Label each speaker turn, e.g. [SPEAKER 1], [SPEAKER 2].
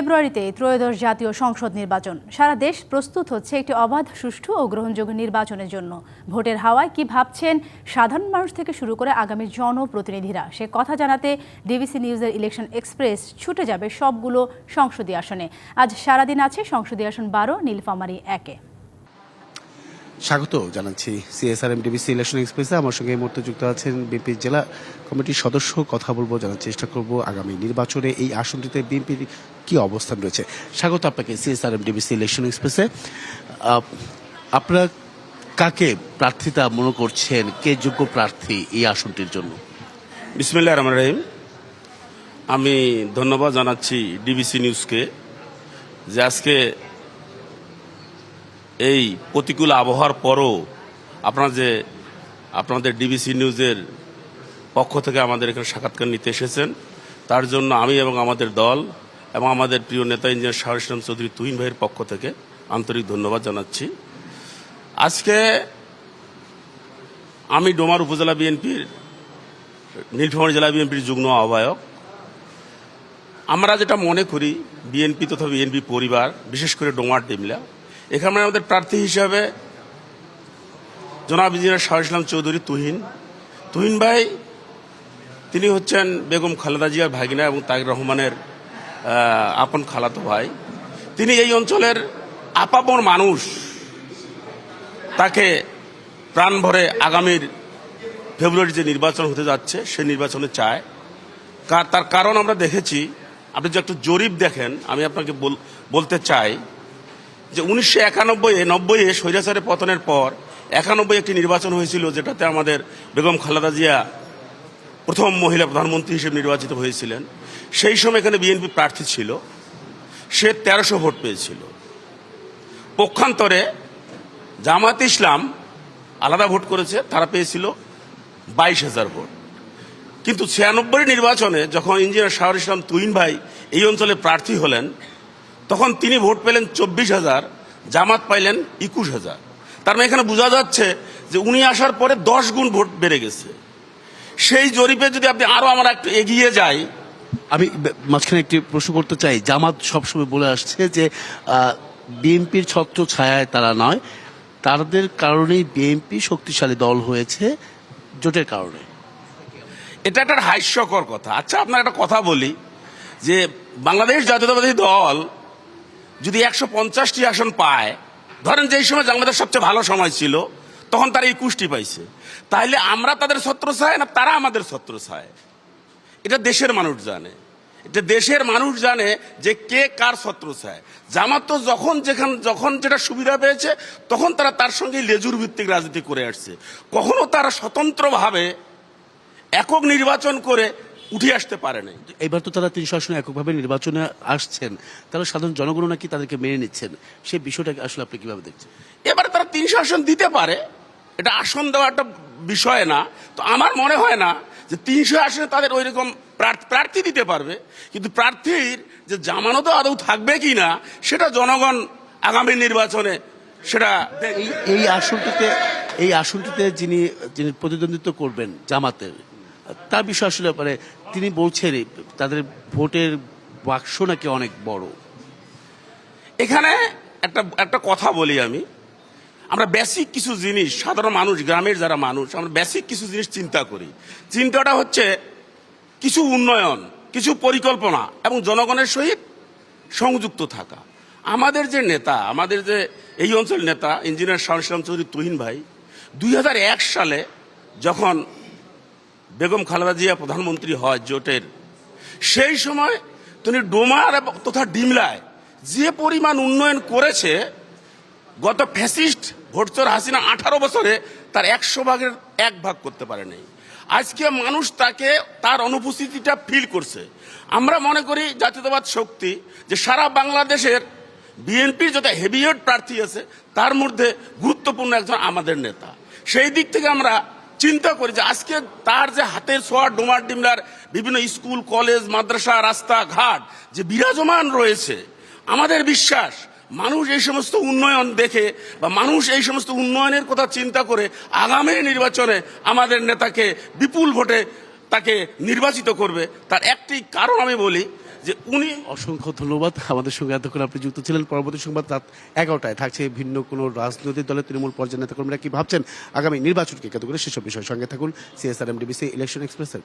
[SPEAKER 1] ফেব্রুয়ারিতে ত্রয়োদশ জাতীয় সংসদ নির্বাচন। সারা দেশ প্রস্তুত হচ্ছে একটি অবাধ, সুষ্ঠু ও গ্রহণযোগ্য নির্বাচনের জন্য। ভোটের হাওয়ায় কি ভাবছেন সাধারণ মানুষ থেকে শুরু করে আগামী জনপ্রতিনিধিরা? সে কথা জানাতে ডিবিসি নিউজের ইলেকশন এক্সপ্রেস ছুটে যাবে সবগুলো সংসদীয় আসনে। আজ সারাদিন আছে সংসদীয় আসন বারো, নীলফামারি একে।
[SPEAKER 2] স্বাগত জানাচ্ছি সিএসআরএম ডিবিসি ইলেকশন এক্সপ্রেসে আমার সঙ্গে এই মুহূর্তে যুক্ত আছেন বিএনপির জেলা কমিটির সদস্য। কথা বলব, জানার চেষ্টা করব আগামী নির্বাচনে এই আসনটিতে বিএনপির কি অবস্থান রয়েছে। স্বাগত আপনাকে সিএসআরএম ডিবিসি ইলেকশন এক্সপ্রেসে আপনারা কাকে প্রার্থিতা মনে করছেন? কে যোগ্য প্রার্থী এই আসনটির জন্য?
[SPEAKER 3] বিসমিল্লাহ রহমান রহিম। আমি ধন্যবাদ জানাচ্ছি ডিবিসি নিউজকে যে আজকে এই প্রতিকূল আবহাওয়ার পরও আপনারা যে আপনাদের ডিবিসি নিউজের পক্ষ থেকে আমাদের এখানে সাক্ষাৎকার নিতে এসেছেন, তার জন্য আমি এবং আমাদের দল এবং আমাদের প্রিয় নেতা ইঞ্জিনিয়ার শাহ ইসলাম চৌধুরী তুহিন ভাইয়ের পক্ষ থেকে আন্তরিক ধন্যবাদ জানাচ্ছি। আজকে আমি ডোমার উপজেলা বিএনপির, নীলফামারী জেলা বিএনপির যুগ্ম আহ্বায়ক। আমরা যেটা মনে করি, বিএনপি তথা বিএনপি পরিবার, বিশেষ করে ডোমার ডিমলা এখানে আমাদের প্রার্থী হিসাবে জনাব ইঞ্জিনিয়ার শাহ ইসলাম চৌধুরী তুহিন। তুহিন ভাই, তিনি হচ্ছেন বেগম খালেদা জিয়ার ভাগিনা এবং তাইর রহমানের আপন খালাতো ভাই। তিনি এই অঞ্চলের আপামর মানুষ। তাকে প্রাণ ভরে আগামীর ফেব্রুয়ারি যে নির্বাচন হতে যাচ্ছে, সে নির্বাচনে চায়। তার কারণ আমরা দেখেছি। আপনি যে একটু জরিপ দেখেন, আমি আপনাকে বল- বলতে চাই যে উনিশশো একানব্বই, নব্বই স্বৈরাচারের পতনের পর একানব্বই একটি নির্বাচন হয়েছিল যেটাতে আমাদের বেগম খালেদা জিয়া প্রথম মহিলা প্রধানমন্ত্রী হিসেবে নির্বাচিত হয়েছিলেন। সেই সময় এখানে বিএনপি প্রার্থী ছিল। সে তেরোশো ভোট পেয়েছিল। পক্ষান্তরে জামাত ইসলাম আলাদা ভোট করেছে, তারা পেয়েছিল বাইশ হাজার ভোট। কিন্তু ছিয়ানব্বই নির্বাচনে যখন ইঞ্জিনিয়ার শাহর ইসলাম তুইন ভাই এই অঞ্চলে প্রার্থী হলেন তখন তিনি ভোট পেলেন চব্বিশ হাজার জামাত পাইলেন একুশ হাজার। তার মানে এখানে বোঝা যাচ্ছে যে উনি আসার পরে দশ গুণ ভোট বেড়ে গেছে। সেই জরিপে যদি আপনি আরও আমরা একটু এগিয়ে যাই
[SPEAKER 2] আমি মাঝখানে একটি প্রশ্ন করতে চাই। জামাত সবসময় বলে আসছে যে বিএনপির ছত্র ছায়ায় তারা নয়। তাদের কারণেই বিএনপি শক্তিশালী দল হয়েছে জোটের কারণে।
[SPEAKER 3] এটা একটা হাস্যকর কথা। আচ্ছা আপনার একটা কথা বলি যে বাংলাদেশ জাতীয়তাবাদী দল যদি একশো পঞ্চাশটি আসন পায়, ধরেন যেই সময় বাংলাদেশ সবচেয়ে ভালো সময় ছিল, তখন তারা একুশটি পাইছে। তাইলে আমরা তাদের ছত্র চায় না তারা আমাদের ছত্র চায় এটা দেশের মানুষ জানে। এটা দেশের মানুষ জানে যে কে কার ছত্র চায় জামাত তো যখন যেখান যখন যেটা সুবিধা পেয়েছে, তখন তারা তার সঙ্গে লেজুর ভিত্তিক রাজনীতি করে আসছে। কখনো তারা স্বতন্ত্রভাবে একক নির্বাচন করে উঠে আসতে পারে নাই।
[SPEAKER 2] এবার তো তারা তিনশো আসনে এককভাবে নির্বাচনে আসছেন। তারা সাধারণ জনগণ নাকি তাদেরকে মেনে নিচ্ছেন? সেই বিষয়টাকে আসলে আপনি কীভাবে দেখছেন?
[SPEAKER 3] এবারে তারা তিনশো আসন দিতে পারে এটা আসন দেওয়া একটা বিষয় না। তো আমার মনে হয় না যে তিনশো আসনে তাদের ওই রকম প্রার্থ- দিতে পারবে। কিন্তু প্রার্থীর যে জামানত আদৌ থাকবে কি না সেটা জনগণ আগামী নির্বাচনে সেটা
[SPEAKER 2] এই আসনটিতে এই আসনটিতে যিনি যিনি প্রতিদ্বন্দ্বিত্ব করবেন জামাতের তার বিষয় আসলে মানে তিনি বলছেন, তাদের ভোটের বাক্স নাকি অনেক বড়।
[SPEAKER 3] এখানে একটা একটা কথা বলি আমি। আমরা বেসিক কিছু জিনিস, সাধারণ মানুষ, গ্রামের যারা মানুষ, আমরা বেসিক কিছু জিনিস চিন্তা করি। চিন্তাটা হচ্ছে কিছু উন্নয়ন, কিছু পরিকল্পনা এবং জনগণের সহিত সংযুক্ত থাকা। আমাদের যে নেতা, আমাদের যে এই অঞ্চলের নেতা, ইঞ্জিনিয়ার শাহ ইসলাম চৌধুরী তুহিন ভাই, দুই হাজার এক সালে যখন বেগম খালেদা জিয়া প্রধানমন্ত্রী হয় জোটের। সেই সময় তিনি ডোমার তথা ডিমলায় যে পরিমাণ উন্নয়ন করেছে, গত ফ্যাসিস্ট ভোটচর হাসিনা আঠারো বছরে তার একশো ভাগের এক ভাগ করতে পারে নাই আজকে মানুষ তাকে, তার অনুপস্থিতিটা ফিল করছে। আমরা মনে করি জাতীয়তাবাদ শক্তি যে সারা বাংলাদেশের বিএনপির যত হেভিওয়েট প্রার্থী আছে, তার মধ্যে গুরুত্বপূর্ণ একজন আমাদের নেতা। সেই দিক থেকে আমরা চিন্তা করি যে আজকে তার যে হাতের ছোঁয়া ডোমার ডিমলার বিভিন্ন স্কুল, কলেজ, মাদ্রাসা, রাস্তা, ঘাট যে বিরাজমান রয়েছে, আমাদের বিশ্বাস, মানুষ এই সমস্ত উন্নয়ন দেখে বা মানুষ এই সমস্ত উন্নয়নের কথা চিন্তা করে আগামী নির্বাচনে আমাদের নেতাকে বিপুল ভোটে তাকে নির্বাচিত করবে, তার একটি কারণ আমি বলি যে উনি
[SPEAKER 2] অসংখ্য ধন্যবাদ। আমাদের সঙ্গে এতক্ষণ আপনি যুক্ত ছিলেন। পরবর্তী সংবাদ রাত এগারোটায় থাকছে ভিন্ন কোনো রাজনৈতিক দলের তৃণমূল পর্যায়ের নেতাকর্মীরা কি ভাবছেন? আগামী নির্বাচনকে কেন্দ্র করে সেসব বিষয়ের সঙ্গে থাকুন। সিএসআর এমডিবিসি ইলেকশন এক্সপ্রেসের